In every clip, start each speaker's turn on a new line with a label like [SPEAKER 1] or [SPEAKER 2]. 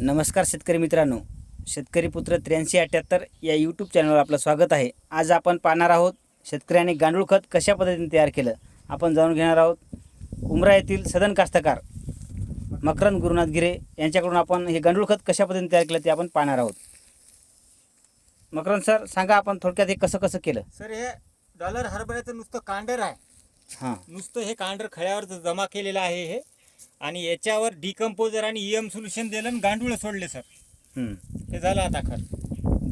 [SPEAKER 1] नमस्कार शेतकरी मित्रांनो. शेतकरी पुत्र त्र्याऐंशी अठ्ठ्याहत्तर या यूट्यूब चॅनलवर आपलं स्वागत आहे. आज आपण पाहणार आहोत शेतकऱ्यांनी गांडूळ खत कशा पद्धतीने तयार केलं? आपण जाणून घेणार आहोत उमरा येथील सदन कास्तकार मकरंद गुरुनाथ गिरे यांच्याकडून आपण हे गांडूळ खत कशा पद्धतीने तयार केलं ते आपण पाहणार आहोत. मकरंद सर सांगा आपण थोडक्यात हे कसं कसं केलं?
[SPEAKER 2] सर हे डॉलर हरभऱ्याचं नुसतं कांडर आहे.
[SPEAKER 1] हां.
[SPEAKER 2] नुसतं हे कांडर खळ्यावर जमा केलेलं आहे हे. आणि याच्यावर डिकम्पोजर आणि ईएम सोल्युशन दिलं आणि गांडूळ सोडले सर
[SPEAKER 1] हं.
[SPEAKER 2] हे झालं आता खत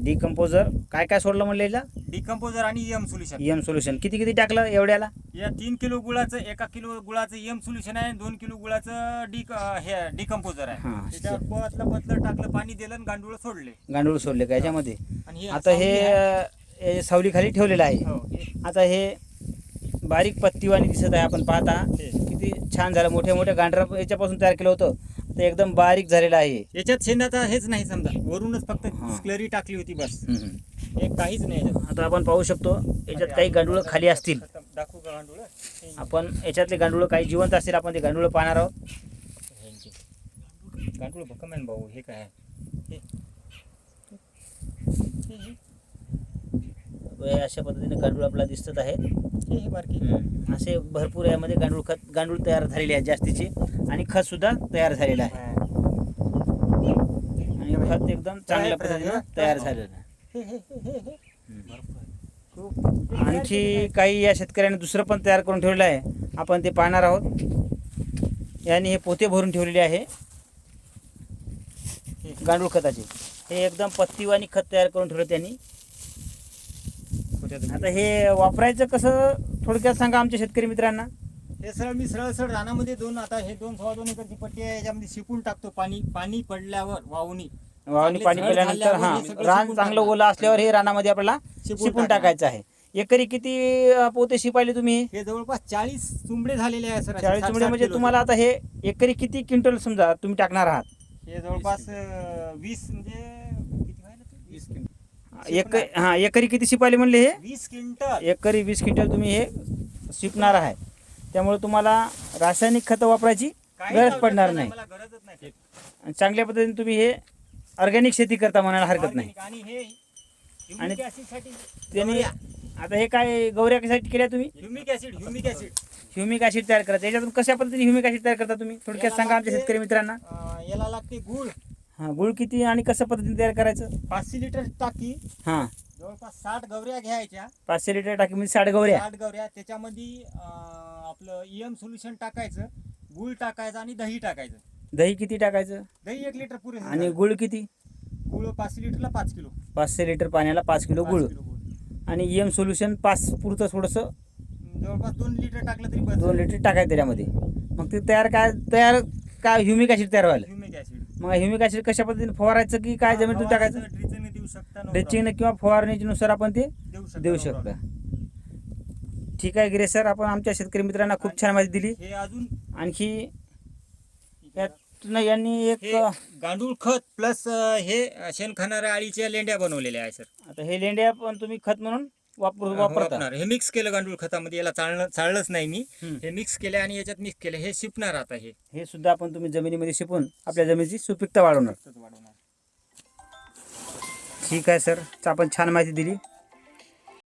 [SPEAKER 1] डिकम्पोजर काय काय सोडलं म्हणलं याला?
[SPEAKER 2] डिकम्पोजर आणि ईएम सोल्युशन
[SPEAKER 1] एम सोल्युशन किती किती टाकलं एवढ्याला?
[SPEAKER 2] या तीन किलो गुळाचं एका किलो गुळाचं ईएम सोल्युशन आहे आणि दोन किलो गुळाचं डिक हे डिकम्पोजर आहे.
[SPEAKER 1] हां.
[SPEAKER 2] त्याच्यावर पतलं पतलं टाकलं पाणी दिलं आणि गांडूळ सोडले.
[SPEAKER 1] गांडूळ सोडले का याच्यामध्ये?
[SPEAKER 2] आणि हे
[SPEAKER 1] आता हे
[SPEAKER 2] सावली.
[SPEAKER 1] हे सावलीखाली ठेवलेलं आहे.
[SPEAKER 2] हो, हे-
[SPEAKER 1] आता हे बारीक पत्तीवाणी दिसत आहे आपण पाहता.
[SPEAKER 2] हे.
[SPEAKER 1] किती छान झालं. मोठ्या मोठ्या गांढरा याच्यापासून तयार केलं होतं. ते एकदम बारीक झालेलं आहे.
[SPEAKER 2] याच्यात शेंदाचा हेच नाही समजा. वरूनच फक्त. स्लरी टाकली होती बस. हे काहीच नाही याच्यात.
[SPEAKER 1] आता आपण पाहू शकतो याच्यात काही गांडूळ खाली असतील.
[SPEAKER 2] दाखवू का गांडूळ?
[SPEAKER 1] आपण याच्यातले गांडूळ काही जिवंत असतील आपण ते गांडूळ पाहणार आहोत.
[SPEAKER 2] गांडूळ भक्कम आहे ना भाऊ? हे काय आहे? हे. हे- हे-
[SPEAKER 1] अशा पद्धतीने गांडूळ आपल्याला दिसत
[SPEAKER 2] हे- हे
[SPEAKER 1] हम्म. असे भरपूर यामध्ये गांडूळ खत गांडूळ तयार झालेले आहेत जास्तीचे. आणि खत सुद्धा तयार झालेलं आहे. आणि खत एकदम चांगल्या पद्धतीने तयार झालेलं आहे. आणखी काही या शेतकऱ्याने दुसरं पण तयार करून ठेवलेलं आहे. आपण ते पाहणार आहोत. यांनी हे पोते भरून ठेवलेले आहे. गांडूळ खताचे. हे एकदम पत्तीवाणी खत तयार करून ठेवलं त्यांनी. आता हे वापरायचं कसं थोडक्यात सांगा आमच्या शेतकरी मित्रांना.
[SPEAKER 2] हे सरळ मी सरळ सरळ रानामध्ये दोन आता हे दोन सव्वा दोन एकरची पट्टी आहे याच्यामध्ये शिकून टाकतो पाणी. पाणी पडल्यावर वावणी.
[SPEAKER 1] वावणी
[SPEAKER 2] चांगले
[SPEAKER 1] पाणी पिल्यानंतर
[SPEAKER 2] झाल्यावर
[SPEAKER 1] हा
[SPEAKER 2] हे सगळं
[SPEAKER 1] रान चांगलं. ओलं असल्यावर हे रानामध्ये आपल्याला शिपून. टाकायचं आहे. एकरी किती अं, पोते शिपायले तुम्ही?
[SPEAKER 2] हे जवळपास चाळीस चुंबडे झालेले आहे सर
[SPEAKER 1] चाळीस चुमडे म्हणजे तुम्हाला आता हे एकरी किती क्विंटल समजा तुम्ही टाकणार आहात?
[SPEAKER 2] हे जवळपास अं, वीस म्हणजे किती व्हायला ते? वीस क्विंटल
[SPEAKER 1] एक हा एकरी किती शिपायले म्हणले हे?
[SPEAKER 2] वीस क्विंटल.
[SPEAKER 1] एकरी वीस क्विंटल तुम्ही हे शिपणार आहे. त्यामुळे तुम्हाला रासायनिक खतं वापरायची गरज पडणार नाही.
[SPEAKER 2] मला गरजच नाही
[SPEAKER 1] आणि चांगल्या पद्धतीने तुम्ही हे ऑर्गॅनिक शेती करता म्हणायला हरकत नाही.
[SPEAKER 2] आणि हे
[SPEAKER 1] आणि
[SPEAKER 2] ह्युमिक ऍसिडसाठी
[SPEAKER 1] त्यांनी आता हे काय गौऱ्या कशासाठी केल्या तुम्ही?
[SPEAKER 2] Humic acid humic acid
[SPEAKER 1] humic acid तयार करता. याच्यातून कशा पद्धतीने ह्युमिक ॲसिड तयार करता तुम्ही? थोडक्यात सांगा आमच्या शेतकरी मित्रांना.
[SPEAKER 2] याला लागते गुळ.
[SPEAKER 1] हां गुळ किती आणि कसं पद्धतीने तयार करायचं?
[SPEAKER 2] पाचशे लिटर टाकी
[SPEAKER 1] हां.
[SPEAKER 2] जवळपास साठ गवऱ्या घ्यायच्या.
[SPEAKER 1] पाचशे लिटर टाकीमध्ये साठ गौऱ्या
[SPEAKER 2] साठ गवऱ्या. त्याच्यामध्ये अं, आपलं ईएम सोल्युशन टाकायचं गुळ टाकायचं आणि दही टाकायचं.
[SPEAKER 1] दही किती टाकायचं?
[SPEAKER 2] दही एक लिटर पुरे
[SPEAKER 1] आणि गुळ किती?
[SPEAKER 2] गुळ पाचशे लिटरला पाच किलो.
[SPEAKER 1] पाचशे लिटर पाण्याला पाच किलो
[SPEAKER 2] पाच
[SPEAKER 1] गुळ.
[SPEAKER 2] किलो गुळ.
[SPEAKER 1] आणि एम सोल्युशन पाच पुरतं थोडंसं?
[SPEAKER 2] जवळपास दोन लिटर टाकलं तरी बस
[SPEAKER 1] दोन लिटर टाकायचं त्याच्यामध्ये मग ते तयार काय तयार काय ह्युमिक ॲसिड तयार व्हायला?
[SPEAKER 2] ऍसिड
[SPEAKER 1] मग ह्युमिक ॲसिड कशा पद्धतीने फवारायचं की काय जमिनीतून टाकायचं?
[SPEAKER 2] ड्रिचने देऊ शकता
[SPEAKER 1] ड्रेचिंग किंवा फवारणीनुसार आपण ते.
[SPEAKER 2] देऊ शकता.
[SPEAKER 1] ठीक आहे गिरे सर आपण आमच्या शेतकरी मित्रांना खूप छान माहिती दिली.
[SPEAKER 2] हे अजून
[SPEAKER 1] आणखी यातनं यांनी एक
[SPEAKER 2] गांडूळ खत प्लस हे शेण खाणाऱ्या आळीच्या लेंड्या बनवलेल्या आहे सर.
[SPEAKER 1] आता हे लेंड्या पण तुम्ही खत म्हणून वापर वापरता.
[SPEAKER 2] वापरणार. हे मिक्स केलं गांडूळ खतामध्ये याला चालणं चाललंच नाही मी.
[SPEAKER 1] हम्म.
[SPEAKER 2] हे मिक्स केले आणि याच्यात मिक्स केले. हे शिपणार आता हे.
[SPEAKER 1] हे सुद्धा आपण तुम्ही जमिनीमध्ये शिपून आपल्या जमिनीची सुपीकता वाढवणार.
[SPEAKER 2] वाढवणार.
[SPEAKER 1] ठीक आहे सर. आपण छान माहिती दिली.